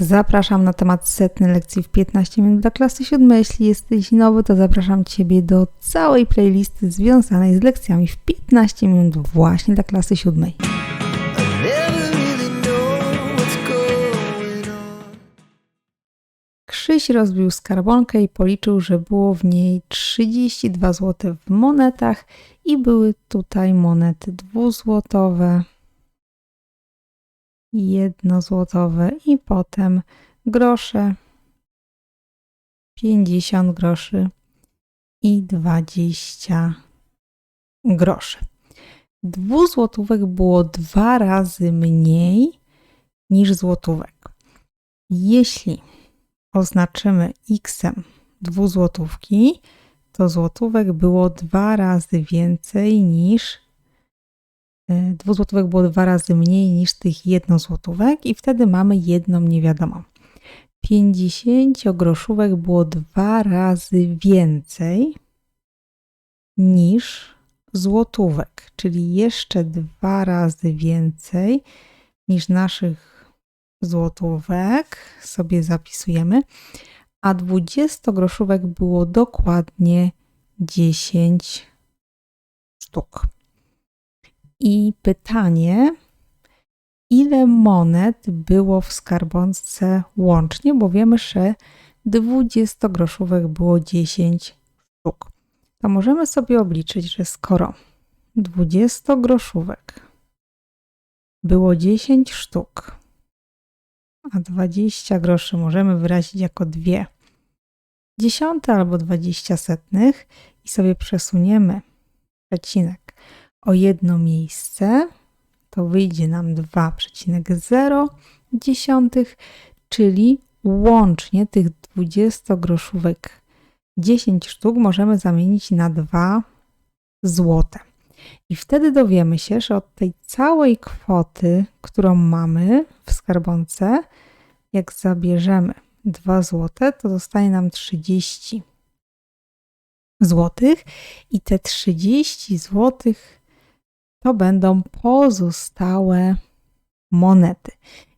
Zapraszam na temat setnej lekcji w 15 minut dla klasy 7. Jeśli jesteś nowy, to zapraszam Ciebie do całej playlisty związanej z lekcjami w 15 minut właśnie dla klasy 7. never really know what's going on. Krzyś rozbił skarbonkę i policzył, że było w niej 32 zł w monetach i były tutaj monety dwuzłotowe, jednozłotowe i potem grosze, 50 groszy i 20 groszy. Dwuzłotówek było dwa razy mniej niż złotówek. Jeśli oznaczymy x dwuzłotówki, to złotówek było dwa razy więcej niż dwuzłotówek było dwa razy mniej niż tych jednozłotówek i wtedy mamy jedną niewiadomą. 50 groszówek było dwa razy więcej niż złotówek, czyli jeszcze dwa razy więcej niż naszych złotówek sobie zapisujemy, a 20 groszówek było dokładnie 10 sztuk. I pytanie, ile monet było w skarbonce łącznie, bo wiemy, że 20 groszówek było 10 sztuk. To możemy sobie obliczyć, że skoro 20 groszówek było 10 sztuk, a 20 groszy możemy wyrazić jako dwie dziesiąte albo 20 setnych i sobie przesuniemy przecinek o jedno miejsce, to wyjdzie nam 2,0 dziesiątych, czyli łącznie tych 20 groszówek 10 sztuk możemy zamienić na 2 złote. I wtedy dowiemy się, że od tej całej kwoty, którą mamy w skarbonce, jak zabierzemy 2 złote, to zostanie nam 30 złotych i te 30 złotych to będą pozostałe monety.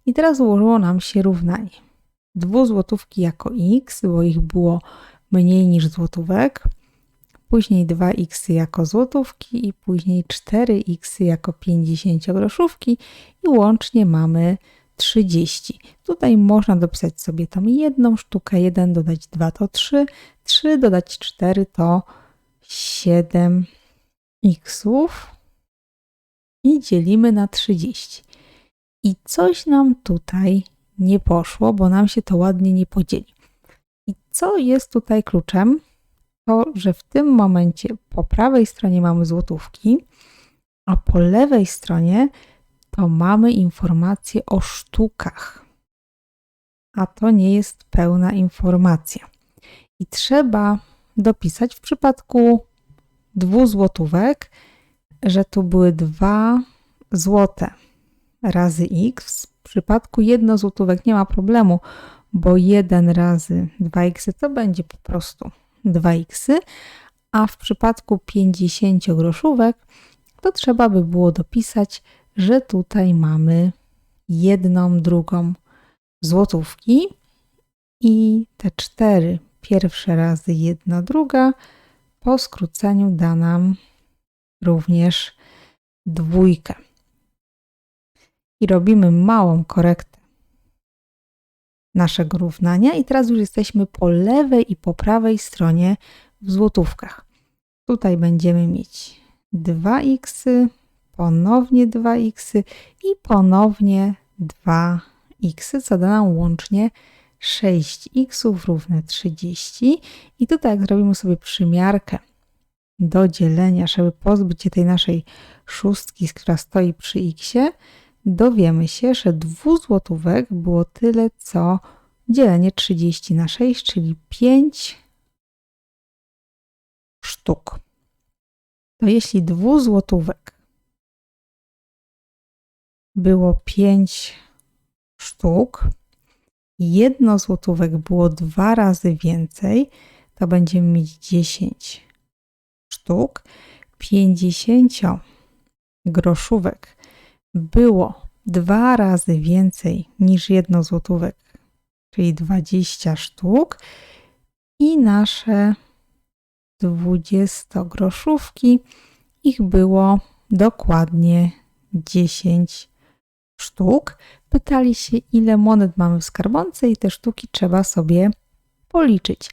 I teraz ułożyło nam się równanie. Dwuzłotówki jako x, bo ich było mniej niż złotówek, później 2x jako złotówki i później 4x jako 50 groszówki i łącznie mamy 30. Tutaj można dopisać sobie tam jedną sztukę, 1 dodać 2 to 3, 3 dodać 4 to 7 xów i dzielimy na 30. I coś nam tutaj nie poszło, bo nam się to ładnie nie podzieli. I co jest tutaj kluczem? To, że w tym momencie po prawej stronie mamy złotówki, a po lewej stronie to mamy informację o sztukach. A to nie jest pełna informacja. I trzeba dopisać w przypadku dwóch złotówek, że tu były dwa złote razy x. W przypadku jedno złotówek nie ma problemu, bo 1 razy 2x to będzie po prostu 2x, a w przypadku 50 groszówek to trzeba by było dopisać, że tutaj mamy jedną drugą złotówki i te cztery pierwsze razy jedna druga po skróceniu da nam również dwójkę. I robimy małą korektę naszego równania i teraz już jesteśmy po lewej i po prawej stronie w złotówkach. Tutaj będziemy mieć 2x, ponownie 2x i ponownie 2x, co da nam łącznie 6x równe 30. I tutaj jak zrobimy sobie przymiarkę do dzielenia, żeby pozbyć się tej naszej szóstki, która stoi przy x, dowiemy się, że dwóch złotówek było tyle, co dzielenie 30 na 6, czyli 5 sztuk. To jeśli dwóch złotówek było 5 sztuk, jedno złotówek było dwa razy więcej, to będziemy mieć 10 sztuk. 50 groszówek było dwa razy więcej niż jedno złotówek czyli 20 sztuk. I nasze 20-groszówki, ich było dokładnie 10 sztuk. Pytali się, ile monet mamy w skarbonce, i te sztuki trzeba sobie policzyć.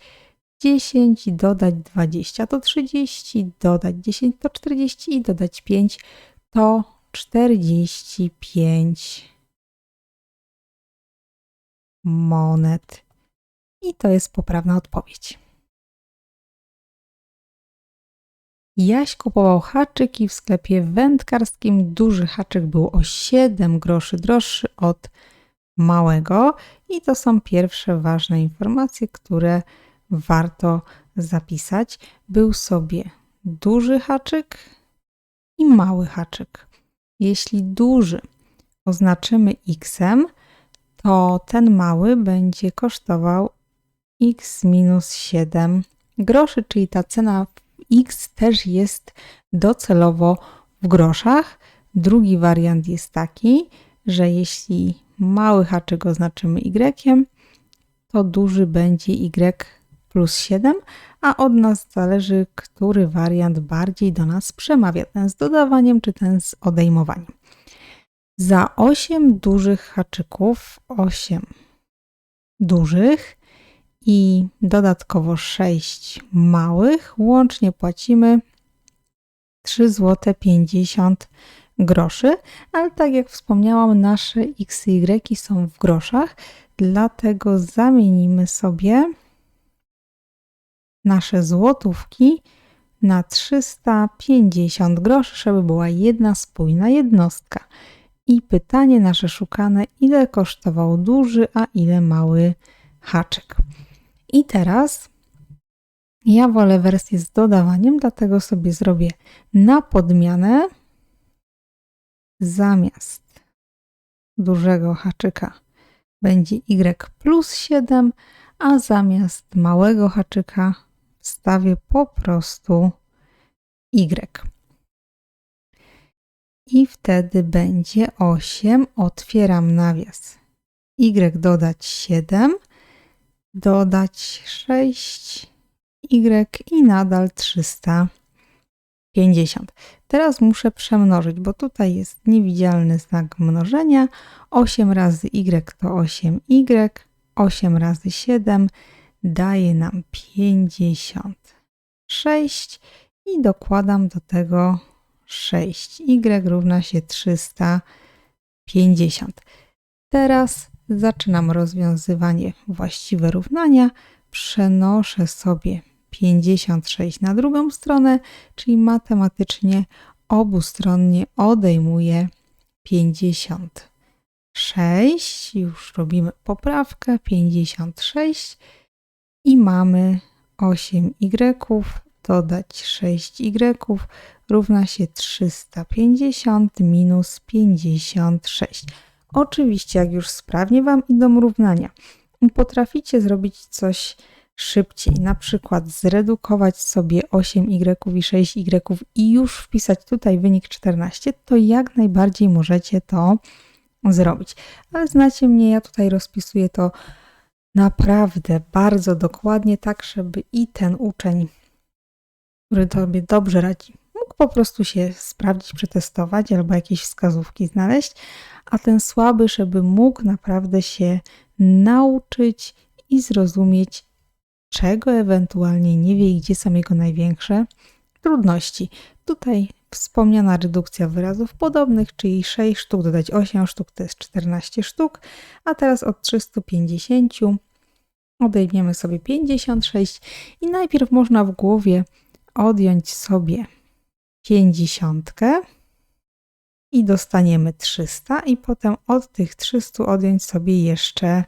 10 dodać 20 to 30, dodać 10 to 40 i dodać 5 to 45 monet. I to jest poprawna odpowiedź. Jaś kupował haczyki w sklepie wędkarskim. Duży haczyk był o 7 groszy droższy od małego. I to są pierwsze ważne informacje, które warto zapisać. Był sobie duży haczyk i mały haczyk. Jeśli duży oznaczymy x, to ten mały będzie kosztował x minus 7 groszy, czyli ta cena x też jest docelowo w groszach. Drugi wariant jest taki, że jeśli mały haczyk oznaczymy y, to duży będzie y plus 7, a od nas zależy, który wariant bardziej do nas przemawia, ten z dodawaniem czy ten z odejmowaniem. Za 8 dużych haczyków, 8 dużych i dodatkowo 6 małych, łącznie płacimy 3 zł 50 groszy, ale tak jak wspomniałam, nasze x y są w groszach, dlatego zamienimy sobie nasze złotówki na 350 groszy, żeby była jedna spójna jednostka. I pytanie nasze szukane, ile kosztował duży, a ile mały haczyk. I teraz ja wolę wersję z dodawaniem, dlatego sobie zrobię na podmianę zamiast dużego haczyka będzie y plus 7, a zamiast małego haczyka wstawię po prostu y. I wtedy będzie 8, otwieram nawias. y dodać 7, dodać 6, y i nadal 350. Teraz muszę przemnożyć, bo tutaj jest niewidzialny znak mnożenia. 8 razy y to 8y, 8 razy 7 daje nam 56 i dokładam do tego 6y równa się 350. Teraz zaczynam rozwiązywanie właściwe równania. Przenoszę sobie 56 na drugą stronę, czyli matematycznie obustronnie odejmuję 56. Już robimy poprawkę 56 i mamy 8y dodać 6y równa się 350 minus 56. Oczywiście, jak już sprawnie Wam idą równania potraficie zrobić coś szybciej, na przykład zredukować sobie 8y i 6y i już wpisać tutaj wynik 14, to jak najbardziej możecie to zrobić. Ale znacie mnie, ja tutaj rozpisuję to naprawdę bardzo dokładnie, tak żeby i ten uczeń, który tobie dobrze radzi, mógł po prostu się sprawdzić, przetestować albo jakieś wskazówki znaleźć, a ten słaby, żeby mógł naprawdę się nauczyć i zrozumieć, czego ewentualnie nie wie i gdzie są jego największe trudności. Tutaj wspomniana redukcja wyrazów podobnych, czyli 6 sztuk dodać 8 sztuk to jest 14 sztuk, a teraz od 350 odejmiemy sobie 56 i najpierw można w głowie odjąć sobie 50 i dostaniemy 300 i potem od tych 300 odjąć sobie jeszcze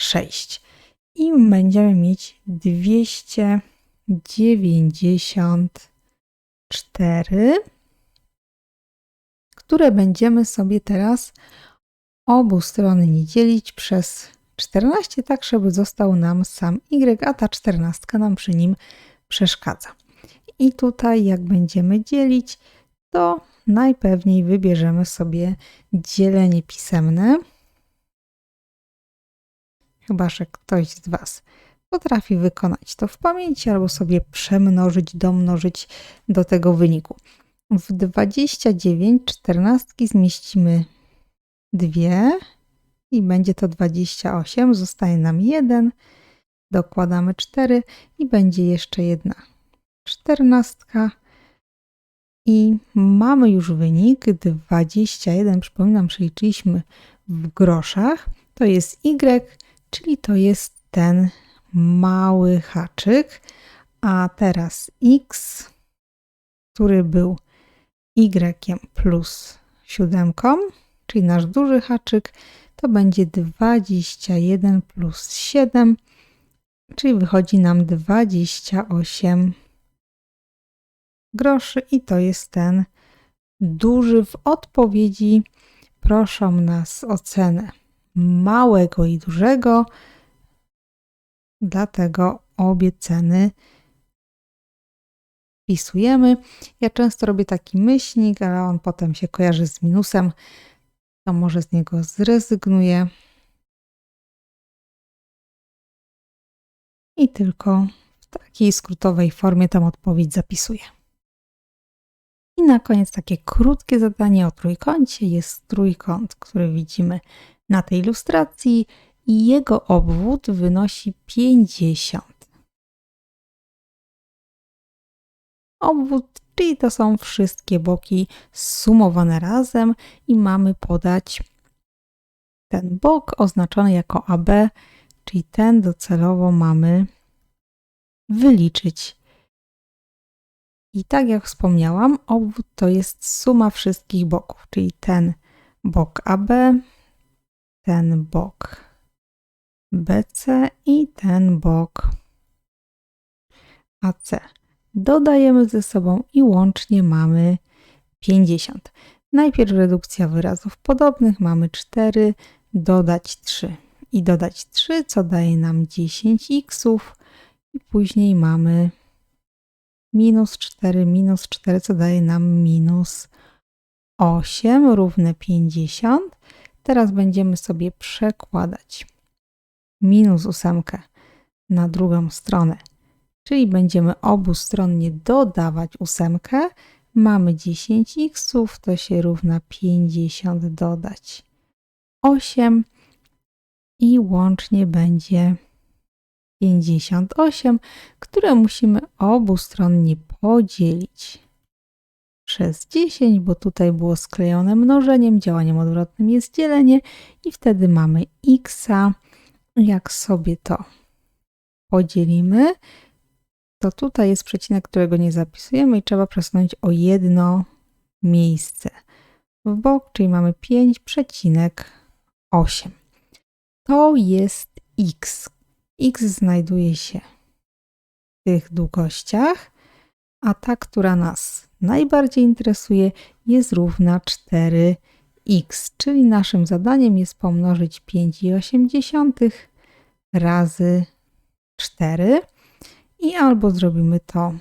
6 i będziemy mieć 294, które będziemy sobie teraz obu strony dzielić przez 14, tak żeby został nam sam y, a ta 14 nam przy nim przeszkadza. I tutaj jak będziemy dzielić, to najpewniej wybierzemy sobie dzielenie pisemne Chyba, że ktoś z Was potrafi wykonać to w pamięci albo sobie przemnożyć, domnożyć do tego wyniku. W 29 czternastki zmieścimy dwie i będzie to 28. Zostaje nam 1. Dokładamy 4 i będzie jeszcze jedna czternastka. I mamy już wynik 21. Przypominam, przeliczyliśmy w groszach. To jest Y, czyli to jest ten mały haczyk. A teraz X, który był Y plus siódemką, czyli nasz duży haczyk, to będzie 21 plus 7, czyli wychodzi nam 28 groszy i to jest ten duży. W odpowiedzi proszą nas o cenę małego i dużego, dlatego obie ceny wpisujemy. Ja często robię taki myślnik, ale on potem się kojarzy z minusem, to może z niego zrezygnuję. I tylko w takiej skrótowej formie tam odpowiedź zapisuję. I na koniec takie krótkie zadanie o trójkącie. Jest trójkąt, który widzimy na tej ilustracji i jego obwód wynosi 50. Obwód, czyli to są wszystkie boki sumowane razem i mamy podać ten bok oznaczony jako AB, czyli ten docelowo mamy wyliczyć. I tak jak wspomniałam, obwód to jest suma wszystkich boków, czyli ten bok AB, ten bok BC i ten bok AC. Dodajemy ze sobą i łącznie mamy 50. Najpierw redukcja wyrazów podobnych, mamy 4, dodać 3 i dodać 3, co daje nam 10 x i później mamy minus 4, minus 4, co daje nam minus 8 równe 50. Teraz będziemy sobie przekładać minus 8 na drugą stronę, czyli będziemy obustronnie dodawać 8. Mamy 10 x, to się równa 50 dodać 8 i łącznie będzie 58, które musimy obustronnie podzielić przez 10, bo tutaj było sklejone mnożeniem, działaniem odwrotnym jest dzielenie i wtedy mamy x. Jak sobie to podzielimy, to tutaj jest przecinek, którego nie zapisujemy i trzeba przesunąć o jedno miejsce w bok, czyli mamy 5,8. To jest x. x znajduje się w tych długościach, a ta, która nas najbardziej interesuje, jest równa 4x, czyli naszym zadaniem jest pomnożyć 5,8 razy 4 i albo zrobimy to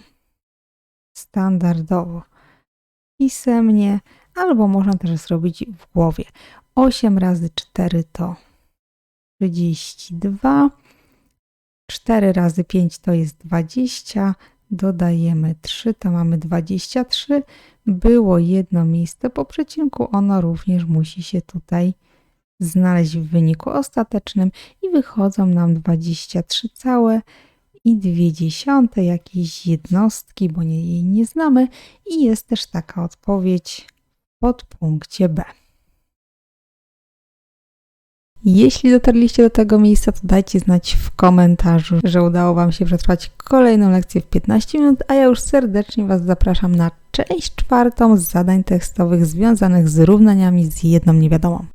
standardowo pisemnie, albo można też zrobić w głowie. 8 razy 4 to 32, 4 razy 5 to jest 20, dodajemy 3, to mamy 23. Było jedno miejsce po przecinku, ono również musi się tutaj znaleźć w wyniku ostatecznym i wychodzą nam 23 całe i dwie dziesiąte jakiejś jednostki, bo nie, jej nie znamy i jest też taka odpowiedź pod punkcie B. Jeśli dotarliście do tego miejsca, to dajcie znać w komentarzu, że udało Wam się przetrwać kolejną lekcję w 15 minut, a ja już serdecznie Was zapraszam na część czwartą z zadań tekstowych związanych z równaniami z jedną niewiadomą.